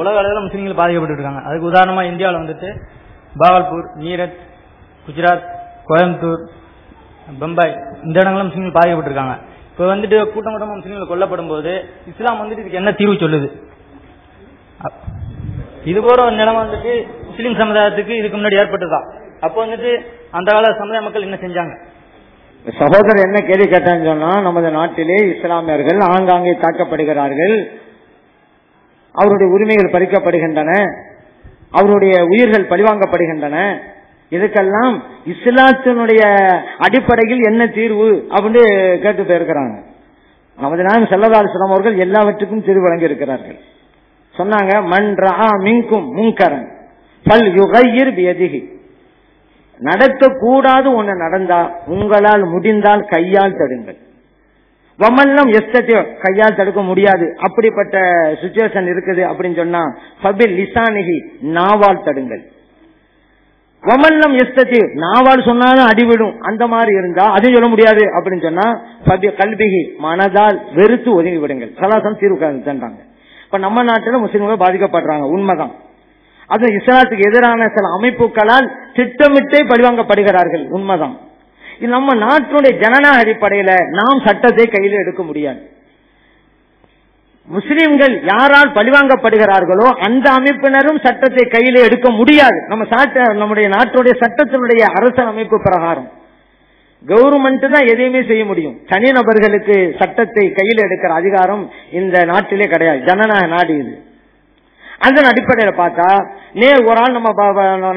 உலக அளவில் முஸ்லீம்கள் பாதிக்கப்பட்டு இருக்காங்க. அதுக்கு உதாரணமா இந்தியாவில் வந்துட்டு பாகல்பூர் மீரட் குஜராத் கோயம்புத்தூர் பம்பாய் இந்த இடங்களும் முஸ்லீம்கள் பாதிக்கப்பட்டிருக்காங்க. இப்போ வந்துட்டு கூட்டம் கூட்டமாக முஸ்லீம்கள் கொல்லப்படும் போது இஸ்லாம் வந்துட்டு இதுக்கு என்ன தீர்வு சொல்லுது? இது போற ஒரு நிலைமை வந்துட்டு முஸ்லீம் சமுதாயத்துக்கு இதுக்கு முன்னாடி ஏற்பட்டுதான் அப்போ வந்துட்டு அந்த கால சமுதாய மக்கள் என்ன செஞ்சாங்க? சகோதரர் என்ன கேள்வி கேட்டான்னு சொன்னா நமது நாட்டிலே இஸ்லாமியர்கள் ஆங்காங்கே தாக்கப்படுகிறார்கள். அவருடைய உரிமைகள் பறிக்கப்படுகின்றன. அவருடைய உயிர்கள் பழிவாங்கப்படுகின்றன. இதுக்கெல்லாம் இஸ்லாத்தினுடைய அடிப்படையில் என்ன தீர்வு அப்படின்னு கேட்டு போயிருக்கிறாங்க. நமது நாயகம் செல்லதால் அவர்கள் எல்லாவற்றுக்கும் தீர்வு வழங்கி இருக்கிறார்கள் சொன்னாங்க மன்றா ரா மிங்கும் முன்கரன் பல் யுகையிர் வியதிகி நடக்கக்கூடாது ஒண்ணு நடந்தா உங்களால் முடிந்தால் கையால் தடுங்கள். வமல்லம் எஸ்தத்தையோ கையால் தடுக்க முடியாது. அப்படிப்பட்ட சுச்சுவேஷன் இருக்குது அப்படின்னு சொன்னா பபில் லிசானிகி நாவால் தடுங்கள். வமல்லம் எஸ்தத்தி நாவால் சொன்னாலும் அடிவிடும். அந்த மாதிரி இருந்தா அதையும் சொல்ல முடியாது அப்படின்னு சொன்னா பபி கல்விகி மனதால் வெறுத்து ஒதுங்கி விடுங்கள். கலாசம் தீர்வு இப்ப நம்ம நாட்டுல முஸ்லிம்கள் பாதிக்கப்படுறாங்க. உண்மைதான். அது இஸ்லாத்துக்கு எதிரான சில அமைப்புகளால் திட்டமிட்டே பழிவாங்கப்படுகிறார்கள். உண்மைதான். இது நம்ம நாட்டினுடைய ஜனநாயக அடிப்படையில நாம் சட்டத்தை கையில் எடுக்க முடியாது. முஸ்லிம்கள் யாரால் பழிவாங்கப்படுகிறார்களோ அந்த அமைப்பினரும் சட்டத்தை கையில் எடுக்க முடியாது. நம்ம சாட்ட நம்முடைய நாட்டுடைய சட்டத்தினுடைய அரசு அமைப்பு பிரகாரம். கவர்மெண்ட் தான் எதையுமே செய்ய முடியும். தனிநபர்களுக்கு சட்டத்தை கையில் எடுக்கிற அதிகாரம் இந்த நாட்டிலே கிடையாது. ஜனநாயக நாடு இது. அந்த அடிப்படையில பார்த்தா நேர் ஒரு ஆள் நம்ம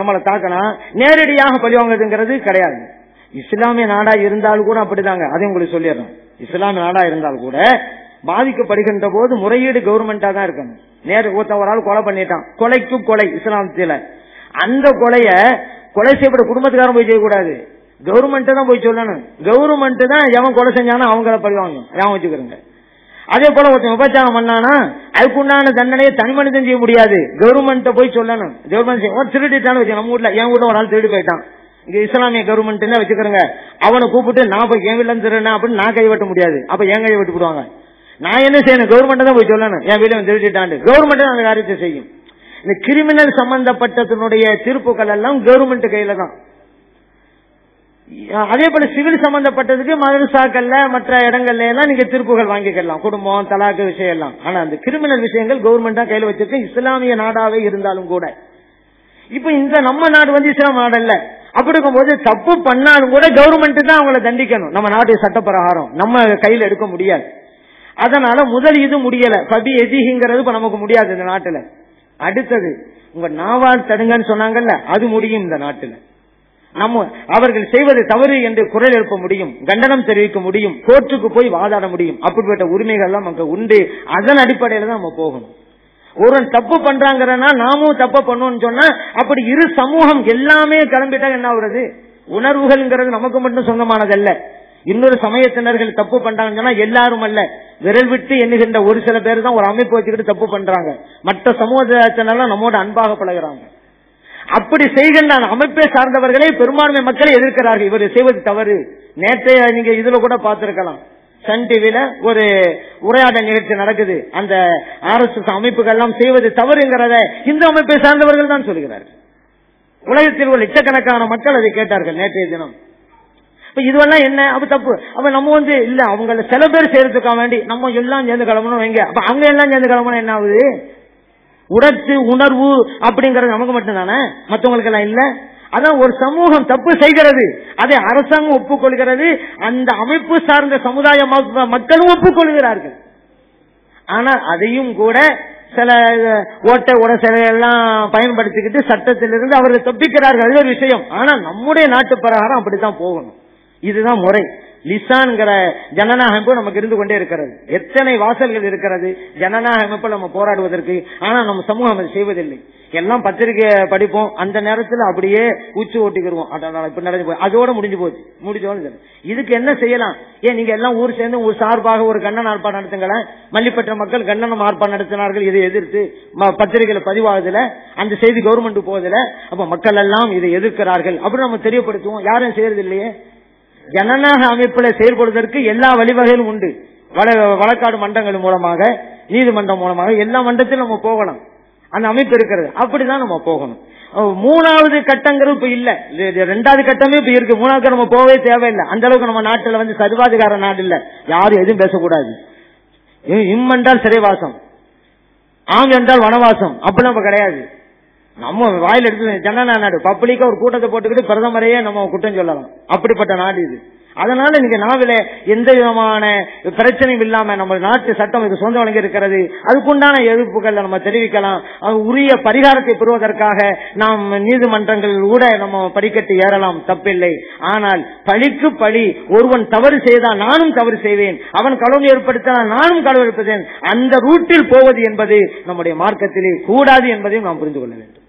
நம்மளை தாக்கினா நேரடியாக பழிவாங்குறதுங்கிறது கிடையாது. இஸ்லாமிய நாடா இருந்தாலும் கூட அப்படிதாங்க. அதை உங்களுக்கு சொல்லிடுறேன். இஸ்லாமிய நாடா இருந்தாலும் கூட பாதிக்கப்படுகின்ற போது முறையீடு கவர்மெண்டா தான் இருக்கணும். நேர் ஒருத்தன் ஒரு ஆள் கொலை பண்ணிட்டான். கொலைக்கும் கொலை இஸ்லாமத்தில. அந்த கொலைய கொலை செய்யப்பட்ட குடும்பத்துக்காரன் போய் செய்யக்கூடாது. கவர்மெண்ட் தான் போய் சொல்லணும். கவர்மெண்ட் தான் எவன் கொலை செஞ்சானோ அவங்கள பழிவாங்க ஞாபகம் வச்சுக்கிறோங்க அதே போல ஒருத்தன் விபச்சாரம் பண்ணானா அதுக்கு உண்டான தண்டனையை தனி மனிதன் செய்ய முடியாது. கவர்மெண்ட் போய் சொல்லணும். கவர்மெண்ட் திருடிட்டான்னு வச்சு நம்ம ஊர்ல என் ஊர்ல ஒரு ஆள் திருடி போயிட்டான். இங்க இஸ்லாமிய கவர்மெண்ட் வச்சுக்கிறோங்க? அவனை கூப்பிட்டு நான் போய் என் வீட்டுல அப்படின்னு நான் கை வெட்ட முடியாது. அப்ப என் கை வெட்டி விடுவாங்க. நான் என்ன செய்யணும்? கவர்மெண்ட் தான் போய் சொல்லணும். என் வீட்டுல இவன் திருடிட்டாண்டு கவர்மெண்ட் அந்த காரியத்தை செய்யும். இந்த கிரிமினல் சம்பந்தப்பட்டதனுடைய தீர்ப்புகள் எல்லாம் கவர்மெண்ட் கையில தான். அதே போல சிவில் சம்பந்தப்பட்டதுக்கு மதரசாக்கள்ல மற்ற இடங்கள்ல எல்லாம் நீங்க தீர்ப்புகள் வாங்கிக்கலாம். குடும்பம் தலாக்கு விஷயம் எல்லாம் ஆனா அந்த கிரிமினல் விஷயங்கள் கவர்மெண்ட் தான் கையில வச்சிருக்கு. இஸ்லாமிய நாடாவே இருந்தாலும் கூட. இப்ப இந்த நம்ம நாடு வந்து இஸ்லாம் நாடு அப்படி இருக்கும்போது தப்பு பண்ணாலும் கூட கவர்மெண்ட் தான் அவங்கள தண்டிக்கணும். நம்ம நாட்டு சட்ட பிரகாரம் நம்ம கையில் எடுக்க முடியாது. அதனால முதல் இது முடியல. பபி எதிங்கிறது இப்ப நமக்கு முடியாது இந்த நாட்டுல. அடுத்தது உங்க நாவால் தடுங்கன்னு சொன்னாங்கல்ல அது முடியும் இந்த நாட்டுல. நம்ம அவர்கள் செய்வது தவறு என்று குரல் எழுப்ப முடியும் கண்டனம் தெரிவிக்க முடியும் கோர்ட்டுக்கு போய் வாதாட முடியும். அப்படிப்பட்ட உரிமைகள் எல்லாம் நமக்கு உண்டு. அதன் அடிப்படையில தான் நம்ம போகணும். ஒருவன் தப்பு பண்றாங்கன்னா நாமும் தப்பு பண்ணுவோம்னு சொன்னா அப்படி இரு சமூகம் எல்லாமே கிளம்பிட்டா என்ன ஆகுறது? உணர்வுகள்ங்கிறது நமக்கு மட்டும் சொந்தமானதல்ல. இன்னொரு சமயத்தினர்கள் தப்பு பண்றாங்கன்னு சொன்னா எல்லாரும் அல்ல. விரல் விட்டு எண்ணுகின்ற ஒரு சில பேர் தான் ஒரு அமைப்பு வச்சுக்கிட்டு தப்பு பண்றாங்க. மற்ற சமூகத்தினர்லாம் நம்மோட அன்பாக பழகுறாங்க. அப்படி செய்கின்ற அமைப்பை சார்ந்தவர்களே பெரும்பான்மை மக்களை எதிர்க்கிறார்கள். இவர் செய்வது தவறு. நேற்றைய நீங்க இதுல கூட பார்த்திருக்கலாம். சன் டிவில ஒரு உரையாடல் நிகழ்ச்சி நடக்குது. அந்த ஆர் எஸ் எஸ் அமைப்புகள் எல்லாம் செய்வது தவறுங்கிறத இந்த அமைப்பை சார்ந்தவர்கள் தான் சொல்கிறார்கள். உலகத்தில் உள்ள லட்சக்கணக்கான மக்கள் அதை கேட்டார்கள் நேற்றைய தினம். இதுவெல்லாம் என்ன? அப்ப தப்பு. அப்ப நம்ம வந்து இல்ல அவங்கள சில பேர் செய்யறதுக்காக வேண்டி நம்ம எல்லாம் சேர்ந்து கிளம்பணும் வைங்க. அப்ப அவங்க எல்லாம் சேர்ந்து கிளம்பணும் என்ன ஆகுது? உணர்ச்சி உணர்வு அப்படிங்கறது நமக்கு மட்டும்தானே? மத்தவங்களுக்கு எல்லாம் இல்ல? அதான் ஒரு சமூகம் தப்பு செய்கிறது. அதை அரசாங்கம் ஒப்புக்கொள்கிறது. அந்த அமைப்பு சார்ந்த சமுதாய மக்களும் ஒப்புக்கொள்கிறார்கள். ஆனால் அதையும் கூட சில ஓட்ட உடசலை எல்லாம் பயன்படுத்திக்கிட்டு சட்டத்திலிருந்து அவர்கள் தப்பிக்கிறார்கள். அது ஒரு விஷயம். ஆனா நம்முடைய நாட்டு பிரகாரம் அப்படித்தான் போகணும். இதுதான் முறை. லிசான்கிற ஜனநாயக அமைப்பு நமக்கு இருந்து கொண்டே இருக்கிறது. எத்தனை வாசல்கள் இருக்கிறது? ஜனநாயக அமைப்பு நம்ம போராடுவதற்கு ஆனா நம்ம சமூகம் அதை செய்வதில்லை. எல்லாம் பத்திரிகை படிப்போம். அந்த நேரத்துல அப்படியே உச்சி ஓட்டிக்கிருவோம். இப்ப நடந்து போய் அதோட முடிஞ்சு போச்சு. முடிஞ்சோன்னு இதுக்கு என்ன செய்யலாம்? ஏன் நீங்க எல்லாம் ஊர் சேர்ந்து ஒரு சார்பாக ஒரு கண்ணன் ஆர்ப்பாட்டம் நடத்துங்களேன்? மல்லிப்பட்ட மக்கள் கண்ணனம் ஆர்ப்பாட்டம் நடத்தினார்கள் இதை எதிர்த்து ம- பத்திரிகையில பதிவாகுதுல அந்த செய்தி கவர்மெண்ட் போகுதுல அப்ப மக்கள் எல்லாம் இதை எதிர்க்கிறார்கள். அப்படின்னு நம்ம தெரியப்படுத்துவோம். யாரும் செய்யறது இல்லையே ஜனநாயக அமைப்புல செயல்படுவதற்கு எல்லா வழிவகைகளும் உண்டு. வழக்காடு மன்றங்கள் மூலமாக நீதிமன்றம் மூலமாக எல்லா மன்றத்திலும் நம்ம போகலாம் அந்த அமைப்பு இருக்கிறது. அப்படிதான் நம்ம போகணும். மூணாவது கட்டங்கிறது இப்ப இல்ல. இது- ரெண்டாவது கட்டமே இப்ப இருக்கு. மூணாவது நம்ம போகவே தேவையில்லை. அந்த அளவுக்கு நம்ம நாட்டுல வந்து சர்வாதிகார நாடு இல்ல. யாரும் எதுவும் பேசக்கூடாது. இம் இம் என்றால் சிறைவாசம். ஆம் என்றால் வனவாசம். அப்படிலாம் இப்ப கிடையாது. நம்ம வாயில் எடுத்து ஜனநாயக நாடு பப்ளிக்கா ஒரு கூட்டத்தை போட்டுக்கிட்டு பிரதமரையே நம்ம குற்றம் சொல்லலாம். அப்படிப்பட்ட நாடு இது. அதனால நீங்க நாவில எந்த விதமான பிரச்சனையும் இல்லாம நம்ம நாட்டு சட்டம் இது சொந்த வழங்கி இருக்கிறது. அதுக்குண்டான எதிர்ப்புகளை நம்ம தெரிவிக்கலாம். உரிய பரிகாரத்தை பெறுவதற்காக நாம் நீதிமன்றங்கள் கூட நம்ம படிக்கட்டு ஏறலாம். தப்பில்லை. ஆனால் பழிக்கு பழி ஒருவன் தவறு செய்தால் நானும் தவறு செய்வேன். அவன் கடவுள் ஏற்படுத்தினால் நானும் கடவுள் ஏற்படுத்தேன் அந்த ரூட்டில் போவது என்பது நம்முடைய மார்க்கத்திலே கூடாது என்பதையும் நாம் புரிந்து கொள்ள வேண்டும்.